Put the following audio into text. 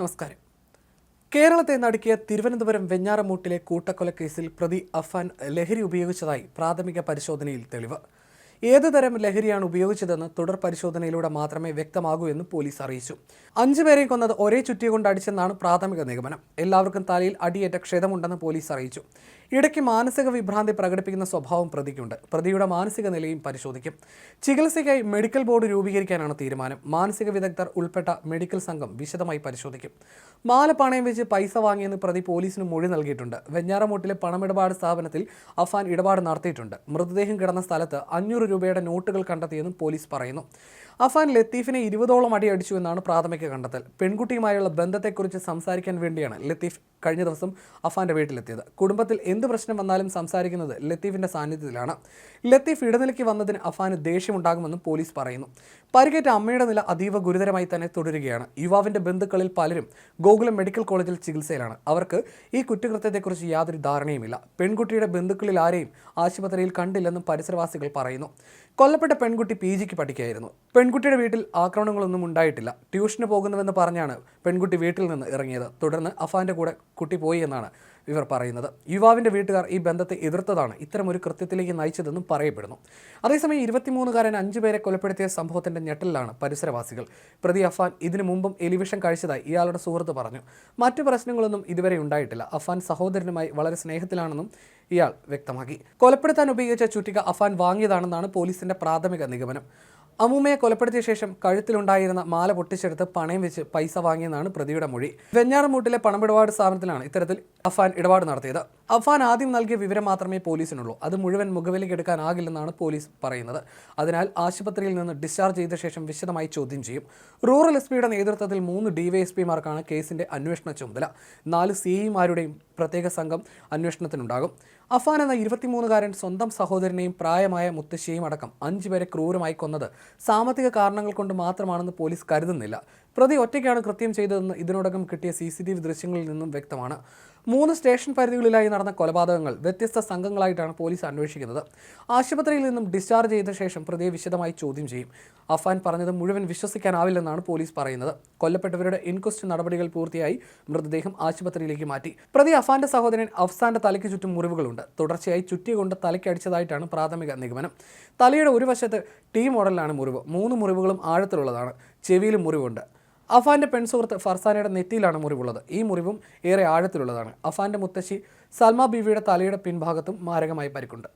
നമസ്കാരം. കേരളത്തെ നടുക്കിയ തിരുവനന്തപുരം വെഞ്ഞാറമൂട്ടിലെ കൂട്ടക്കൊലക്കേസിൽ പ്രതി അഫാൻ ലഹരി ഉപയോഗിച്ചതായി പ്രാഥമിക പരിശോധനയിൽ തെളിവ്. ഏതുതരം ലഹരിയാണ് ഉപയോഗിച്ചതെന്ന് തുടർ പരിശോധനയിലൂടെ മാത്രമേ വ്യക്തമാകൂ എന്ന് പോലീസ് അറിയിച്ചു. അഞ്ചുപേരെയും കൊന്നത് ഒരേ ചുറ്റിയ കൊണ്ട് അടിച്ചെന്നാണ് പ്രാഥമിക നിഗമനം. എല്ലാവർക്കും തലയിൽ അടിയേറ്റ ക്ഷതമുണ്ടെന്ന് പോലീസ് അറിയിച്ചു. ഇടയ്ക്ക് മാനസിക വിഭ്രാന്തി പ്രകടിപ്പിക്കുന്ന സ്വഭാവം പ്രതിക്കുണ്ട്. പ്രതിയുടെ മാനസിക നിലയും പരിശോധിക്കും. ചികിത്സയ്ക്കായി മെഡിക്കൽ ബോർഡ് രൂപീകരിക്കാനാണ് തീരുമാനം. മാനസിക വിദഗ്ധർ ഉൾപ്പെട്ട മെഡിക്കൽ സംഘം വിശദമായി പരിശോധിക്കും. മാല പണയം വെച്ച് പൈസ വാങ്ങിയെന്ന് പ്രതി പോലീസിന് മൊഴി നൽകിയിട്ടുണ്ട്. വെഞ്ഞാറമൂട്ടിലെ പണമിടപാട് സ്ഥാപനത്തിൽ അഫാൻ ഇടപാട് നടത്തിയിട്ടുണ്ട്. മൃതദേഹം കിടന്ന സ്ഥലത്ത് അഞ്ഞൂറ് രൂപയുടെ നോട്ടുകൾ കണ്ടെത്തിയെന്നും പോലീസ് പറയുന്നു. അഫാൻ ലത്തീഫിനെ ഇരുപതോളം അടി അടിച്ചു എന്നാണ് പ്രാഥമിക കണ്ടെത്തൽ. പെൺകുട്ടിയുമായുള്ള ബന്ധത്തെക്കുറിച്ച് സംസാരിക്കാൻ വേണ്ടിയാണ് ലത്തീഫ് കഴിഞ്ഞ ദിവസം അഫാന്റെ വീട്ടിലെത്തിയത്. കുടുംബത്തിൽ എന്ത് പ്രശ്നം വന്നാലും സംസാരിക്കുന്നത് ലത്തീഫിന്റെ സാന്നിധ്യത്തിലാണ്. ലത്തീഫ് ഇടനിലയ്ക്ക് വന്നതിന് അഫാന് ദേഷ്യമുണ്ടാകുമെന്നും പോലീസ് പറയുന്നു. പരിക്കേറ്റ അമ്മയുടെ നില അതീവ ഗുരുതരമായി തന്നെ തുടരുകയാണ്. യുവാവിന്റെ ബന്ധുക്കളിൽ പലരും ഗോകുലം മെഡിക്കൽ കോളേജിൽ ചികിത്സയിലാണ്. അവർക്ക് ഈ കുറ്റകൃത്യത്തെക്കുറിച്ച് യാതൊരു ധാരണയുമില്ല. പെൺകുട്ടിയുടെ ബന്ധുക്കളിൽ ആരെയും ആശുപത്രിയിൽ കണ്ടില്ലെന്നും പരിസരവാസികൾ പറയുന്നു. കൊല്ലപ്പെട്ട പെൺകുട്ടി പി ജിക്ക് പഠിക്കുകയായിരുന്നു. പെൺകുട്ടിയുടെ വീട്ടിൽ ആക്രമണങ്ങളൊന്നും ഉണ്ടായിട്ടില്ല. ട്യൂഷന് പോകുന്നുവെന്ന് പറഞ്ഞാണ് പെൺകുട്ടി വീട്ടിൽ നിന്ന് ഇറങ്ങിയത്. തുടർന്ന് അഫാന്റെ കൂടെ കുട്ടി പോയി എന്നാണ് ഇവർ പറയുന്നത്. യുവാവിന്റെ വീട്ടുകാർ ഈ ബന്ധത്തെ എതിർത്തതാണ്. ഇത്തരമൊരു കൃത്യത്തിലേക്ക് നയിച്ചതെന്നും പറയപ്പെടുന്നു. അതേസമയം ഇരുപത്തിമൂന്നുകാരൻ അഞ്ചുപേരെ കൊലപ്പെടുത്തിയ സംഭവത്തിന്റെ ഞെട്ടലിലാണ് പരിസരവാസികൾ. പ്രതി അഫാൻ ഇതിനു മുമ്പും എലിവിഷൻ കഴിച്ചതായി ഇയാളുടെ സുഹൃത്ത് പറഞ്ഞു. മറ്റു പ്രശ്നങ്ങളൊന്നും ഇതുവരെ ഉണ്ടായിട്ടില്ല. അഫാൻ സഹോദരനുമായി വളരെ സ്നേഹത്തിലാണെന്നും ഇയാൾ വ്യക്തമാക്കി. കൊലപ്പെടുത്താൻ ഉപയോഗിച്ച ചുറ്റിക അഫാൻ വാങ്ങിയതാണെന്നാണ് പോലീസിന്റെ പ്രാഥമിക നിഗമനം. അമ്മൂമ്മയെ കൊലപ്പെടുത്തിയ ശേഷം കഴുത്തിലുണ്ടായിരുന്ന മാല പൊട്ടിച്ചെടുത്ത് പണയം വെച്ച് പൈസ വാങ്ങിയെന്നാണ് പ്രതിയുടെ മൊഴി. വെഞ്ഞാറമൂട്ടിലെ പണമിടപാട് സ്ഥാപനത്തിലാണ് ഇത്തരത്തിൽ അഫാൻ ഇടപാട് നടത്തിയത്. അഫാൻ ആദ്യം നൽകിയ വിവരം മാത്രമേ പോലീസിനുള്ളൂ. അത് മുഴുവൻ മുഖവിലേക്ക് എടുക്കാനാകില്ലെന്നാണ് പോലീസ് പറയുന്നത്. അതിനാൽ ആശുപത്രിയിൽ നിന്ന് ഡിസ്ചാർജ് ചെയ്ത ശേഷം വിശദമായി ചോദ്യം ചെയ്യും. റൂറൽ എസ് പിയുടെ നേതൃത്വത്തിൽ മൂന്ന് ഡിവൈഎസ്പിമാർക്കാണ് കേസിന്റെ അന്വേഷണ ചുമതല. നാല് സിഇമാരുടെയും പ്രത്യേക സംഘം അന്വേഷണത്തിനുണ്ടാകും. അഫാൻ എന്ന ഇരുപത്തിമൂന്നുകാരൻ സ്വന്തം സഹോദരനെയും പ്രായമായ മുത്തശ്ശിയും അടക്കം അഞ്ചുപേരെ ക്രൂരമായി കൊന്നത് സാമ്പത്തിക കാരണങ്ങൾ കൊണ്ട് മാത്രമാണെന്ന് പോലീസ് കരുതുന്നില്ല. പ്രതി ഒറ്റയ്ക്കാണ് കൃത്യം ചെയ്തതെന്ന് ഇതിനോടകം കിട്ടിയ സി സി ടി വി ദൃശ്യങ്ങളിൽ നിന്നും വ്യക്തമാണ്. മൂന്ന് സ്റ്റേഷൻ പരിധികളിലായി നടന്ന കൊലപാതകങ്ങൾ വ്യത്യസ്ത സംഘങ്ങളായിട്ടാണ് പോലീസ് അന്വേഷിക്കുന്നത്. ആശുപത്രിയിൽ നിന്നും ഡിസ്ചാർജ് ചെയ്ത ശേഷം പ്രതിയെ വിശദമായി ചോദ്യം ചെയ്യും. അഫാൻ പറഞ്ഞത് മുഴുവൻ വിശ്വസിക്കാനാവില്ലെന്നാണ് പോലീസ് പറയുന്നത്. കൊല്ലപ്പെട്ടവരുടെ ഇൻക്വസ്റ്റ് നടപടികൾ പൂർത്തിയായി മൃതദേഹം ആശുപത്രിയിലേക്ക് മാറ്റി. പ്രതി അഫാന്റെ സഹോദരൻ അഫ്സാന്റെ തലയ്ക്ക് ചുറ്റും മുറിവുകളുണ്ട്. തുടർച്ചയായി ചുറ്റി കൊണ്ട് തലയ്ക്കടിച്ചതായിട്ടാണ് പ്രാഥമിക നിഗമനം. തലയുടെ ഒരു വശത്ത് ടി മോഡലിലാണ് മുറിവ്. മൂന്ന് മുറിവുകളും ആഴത്തിലുള്ളതാണ്. ചെവിയിലും മുറിവുണ്ട്. അഫാന്റെ പെൺസുഹൃത്ത് ഫർസാനയുടെ നെറ്റിയിലാണ് മുറിവുള്ളത്. ഈ മുറിവും ഏറെ ആഴത്തിലുള്ളതാണ്. അഫാന്റെ മുത്തശ്ശി സൽമ ബീവിയുടെ തലയുടെ പിൻഭാഗത്തും മാരകമായി പരിക്കുണ്ട്.